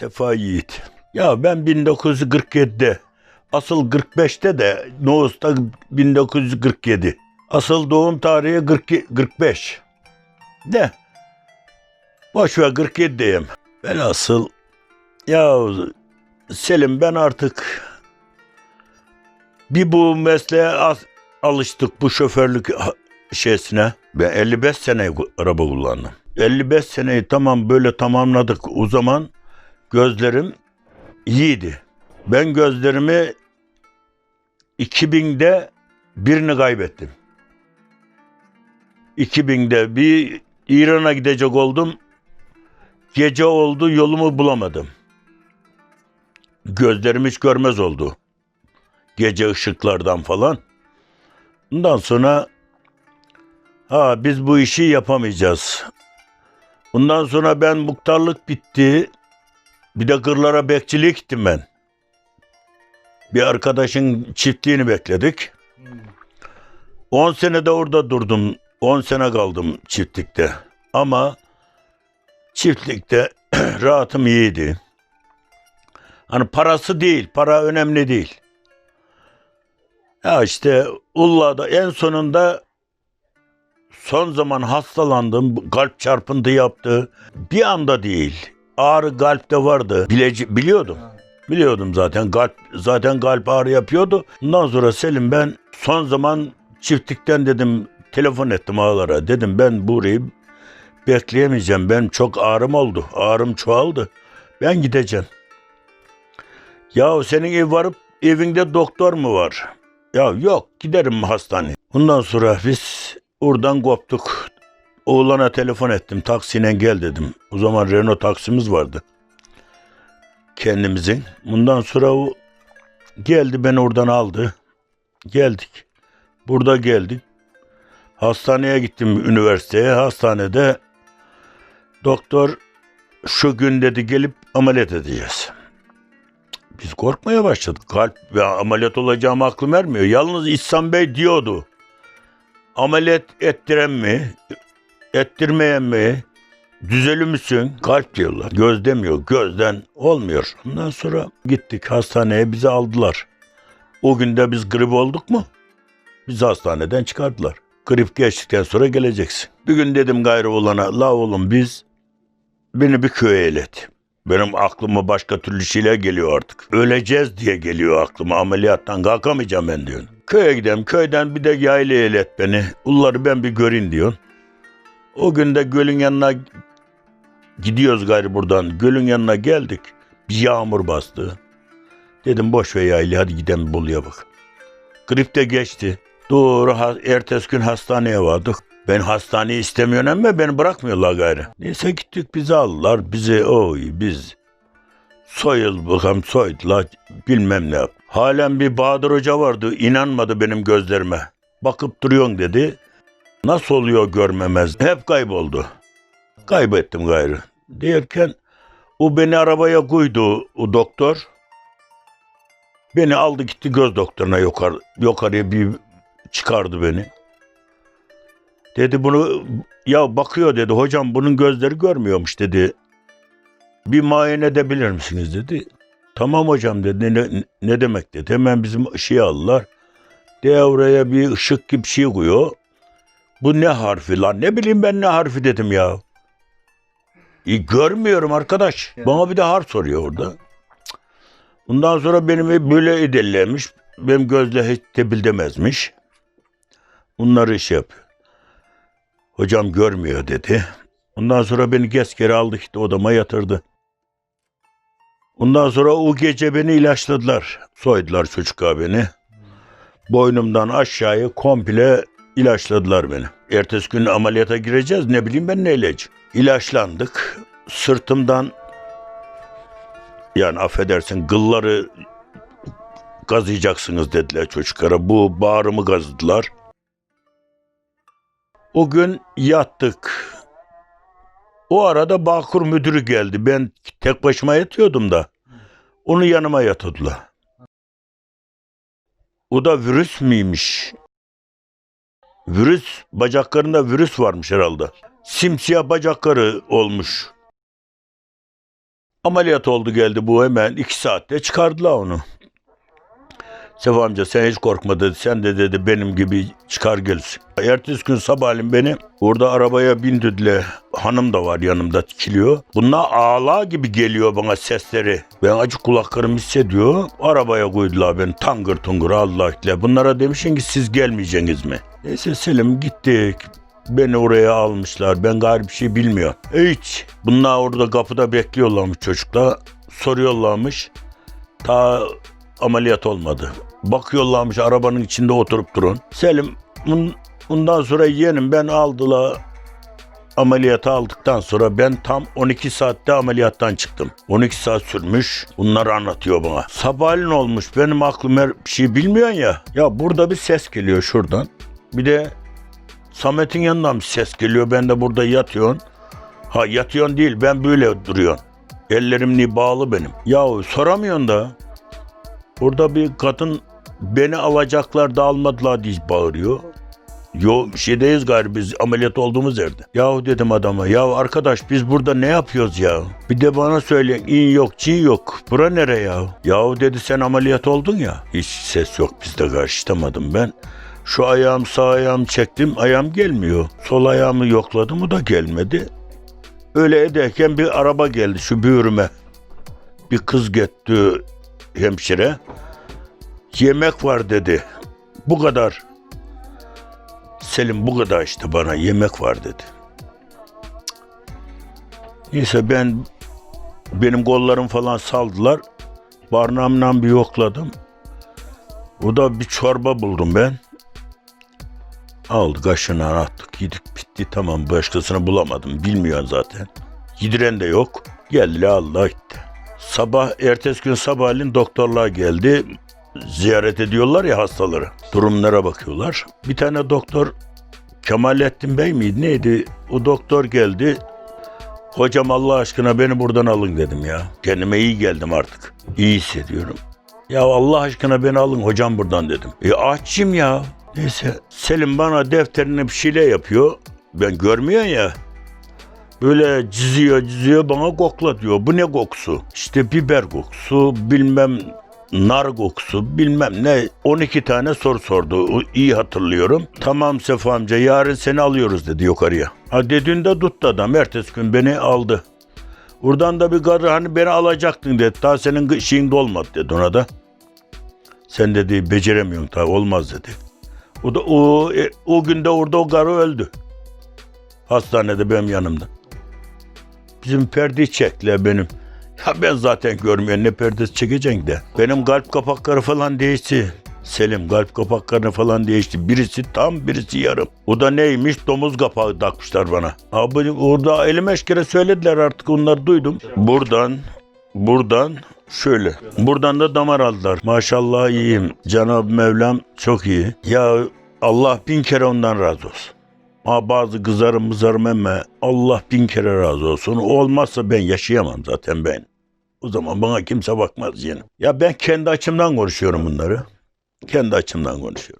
Sefa Yiğit. Ya ben 1947'de, asıl 45'te de Noğuz'da 1947. Asıl doğum tarihi 40 45. De. Boş ver 47'deyim. Ben asıl ya Selim ben artık bir bu mesleğe alıştık bu şoförlük şeysine. Ben 55 sene araba kullandım. 55 seneyi tamam böyle tamamladık. O zaman gözlerim iyiydi. Ben gözlerimi 2000'de birini kaybettim. 2000'de bir İran'a gidecek oldum. Gece oldu yolumu bulamadım. Gözlerim hiç görmez oldu. Gece ışıklardan falan. Ondan sonra ha biz bu işi yapamayacağız. Bundan sonra ben muhtarlık bitti. Bir de kırlara bekçilik gittim ben. Bir arkadaşın çiftliğini bekledik. 10 sene de orada durdum. 10 sene kaldım çiftlikte. Ama çiftlikte rahatım iyiydi. Hani parası değil, para önemli değil. Ya işte Ulla'da en sonunda son zaman hastalandım. Kalp çarpıntı yaptı. Bir anda değil. Ağrı kalpte vardı. Bileci, biliyordum. Biliyordum zaten. Kalp zaten kalp ağrı yapıyordu. Ondan sonra Selim ben son zaman çiftlikten dedim telefon ettim ağalara. Dedim ben burayı bekleyemeyeceğim. Ben çok ağrım oldu. Ağrım çoğaldı. Ben gideceğim. Ya senin ev varıp evinde doktor mu var? Ya yok giderim hastaneye. Bundan sonra biz oradan koptuk. Oğlana telefon ettim. Taksiyle gel dedim. O zaman Renault taksimiz vardı. Kendimizin. Bundan sonra o geldi beni oradan aldı. Geldik. Burada geldik. Hastaneye gittim üniversiteye. Hastanede doktor şu gün dedi gelip ameliyat edeceğiz. Biz korkmaya başladık. Kalp ve ameliyat olacağım aklım ermiyor. Yalnız İhsan Bey diyordu. Ameliyat ettiren mi? Ettirmeyen mi? Düzeli misin? Kalp diyorlar. Göz demiyor. Gözden olmuyor. Ondan sonra gittik hastaneye bizi aldılar. O günde biz grip olduk mu? Bizi hastaneden çıkardılar. Grip geçtikten sonra geleceksin. Bir gün dedim gayrı olana la oğlum biz beni bir köye ilet. Benim aklıma başka türlü şeyler geliyor artık. Öleceğiz diye geliyor aklıma. Ameliyattan kalkamayacağım ben diyorsun. Köye gidelim. Köyden bir de yaylaya ilet beni. Ulları ben bir göreyim diyorsun. O gün de gölün yanına gidiyoruz gayrı buradan. Gölün yanına geldik. Bir yağmur bastı. Dedim boş ver yaylaya hadi gidelim Bolu'ya bak. Grip de geçti. Doğru ertesi gün hastaneye vardık. Ben hastaneyi istemiyorum ama beni bırakmıyorlar gayrı. Neyse gittik bizi aldılar. Bizi oy biz soyul bakalım soydular bilmem ne yap. Halen bir Bahadır Hoca vardı inanmadı benim gözlerime. Bakıp duruyorsun dedi. Nasıl oluyor görmemez. Hep kayboldu. Kaybettim gayrı. Derken o beni arabaya koydu o doktor. Beni aldı gitti göz doktoruna yukarı, yukarıya bir çıkardı beni. Dedi bunu ya bakıyor dedi hocam bunun gözleri görmüyormuş dedi. Bir muayene edebilir misiniz dedi. Tamam hocam dedi ne, ne demek dedi. Hemen bizim ışığı aldılar. Devreye bir ışık gibi şey koyuyor. Bu ne harfi lan ne bileyim ben ne harfi dedim ya. E, görmüyorum arkadaş. Bana bir de harf soruyor orada. Ondan sonra beni böyle edellemiş. Benim gözle hiç tebildemezmiş. Bunları şey yapıyor. Hocam görmüyor dedi. Ondan sonra beni geri aldı işte odama yatırdı. Ondan sonra o gece beni ilaçladılar. Soydular çocuklar beni. Boynumdan aşağıya komple ilaçladılar beni. Ertesi gün ameliyata gireceğiz. Ne bileyim ben ne ilacı. İlaçlandık. Sırtımdan yani affedersin gılları gazlayacaksınız dediler çocuklara. Bu bağrımı gazladılar. O gün yattık. O arada Bağkur müdürü geldi. Ben tek başıma yatıyordum da. Onu yanıma yatırdılar. O da virüs miymiş? Virüs, bacaklarında virüs varmış herhalde. Simsiyah bacakları olmuş. Ameliyat oldu geldi bu hemen iki saatte çıkardılar onu. Sefa amca sen hiç korkma dedi. Sen de dedi benim gibi çıkar gelirsin. Ertesi gün sabahleyin beni orada arabaya bindirdiler. Hanım da var yanımda dikiliyor. Bunlar ağla gibi geliyor bana sesleri. Ben acı kulaklarım hissediyor. Arabaya koydular beni tangır tungur Allah ile. Bunlara demişim ki siz gelmeyeceksiniz mi? Neyse Selim gittik. Beni oraya almışlar. Ben galiba bir şey bilmiyorum. Hiç. Bunlar orada kapıda bekliyorlarmış çocuklar. Soruyorlarmış. Ta ameliyat olmadı. Bakıyorlarmış arabanın içinde oturup durun. Selim bun- bundan sonra yeğenim ben aldılar ameliyata aldıktan sonra ben tam 12 saatte ameliyattan çıktım. 12 saat sürmüş. Bunları anlatıyor bana. Sabahleyin olmuş. Benim aklım her şey bilmiyorsun ya. Ya burada bir ses geliyor şuradan. Bir de Samet'in yanından bir ses geliyor. Ben de burada yatıyorum. Ha yatıyorsun değil ben böyle duruyorum. Ellerim ni bağlı benim. Yahu soramıyorsun da. Burada bir kadın beni alacaklar da almadılar diye bağırıyor. Yo şeydeyiz galiba biz ameliyat olduğumuz yerde. Yahu dedim adama ya arkadaş biz burada ne yapıyoruz ya? Bir de bana söyleyin iyi yok çiğ yok. Bura nere ya? Yahu dedi sen ameliyat oldun ya. Hiç ses yok bizde karşıtamadım ben. Şu ayağım sağ ayağımı çektim ayağım gelmiyor. Sol ayağımı yokladım o da gelmedi. Öyle ederken bir araba geldi şu büğrüme. Bir kız gitti hemşire. Yemek var dedi. Bu kadar. Selim bu kadar işte bana yemek var dedi. Neyse ben benim kollarım falan saldılar. Barnağımdan bir yokladım. O da bir çorba buldum ben. Aldı kaşığını attık yedik bitti tamam başkasını bulamadım bilmiyorsun zaten. Yediren de yok. Geldiler Allah gitti. Sabah ertesi gün sabahleyin doktorlar geldi. Ziyaret ediyorlar ya hastaları. Durumlara bakıyorlar. Bir tane doktor Kemalettin Bey miydi neydi? O doktor geldi. Hocam Allah aşkına beni buradan alın dedim ya. Kendime iyi geldim artık. İyi hissediyorum. Ya Allah aşkına beni alın hocam buradan dedim. E açım ya. Neyse Selim bana defterine bir şeyler yapıyor. Ben görmüyorsun ya. Böyle çiziyor çiziyor bana kokla diyor. Bu ne kokusu? İşte biber kokusu bilmem nar kokusu bilmem ne 12 tane soru sordu. İyi hatırlıyorum. Tamam Sefa amca yarın seni alıyoruz dedi yukarıya. Ha dediğinde tuttu adam. Ertesi gün beni aldı. Buradan da bir karı hani beni alacaktın dedi. Daha senin şeyin dolmadı dedi ona da. Sen dedi beceremiyorsun tabi olmaz dedi. O da o, e, o günde orada o karı öldü. Hastanede benim yanımda. Bizim perdeyi çektiler benim. Ya ben zaten görmüyorum ne perdesi çekeceksin de. Benim kalp kapakları falan değişti. Selim kalp kapaklarını falan değişti. Birisi tam birisi yarım. O da neymiş? Domuz kapağı takmışlar bana. Abi orada elime kere söylediler artık onları duydum. Buradan, buradan şöyle. Buradan da damar aldılar. Maşallah iyiyim. Cenab-ı Mevlam çok iyi. Ya Allah bin kere ondan razı olsun. Ha bazı kızarım mızarım ama Allah bin kere razı olsun. O olmazsa ben yaşayamam zaten ben. O zaman bana kimse bakmaz yani. Ya ben kendi açımdan konuşuyorum bunları. Kendi açımdan konuşuyorum.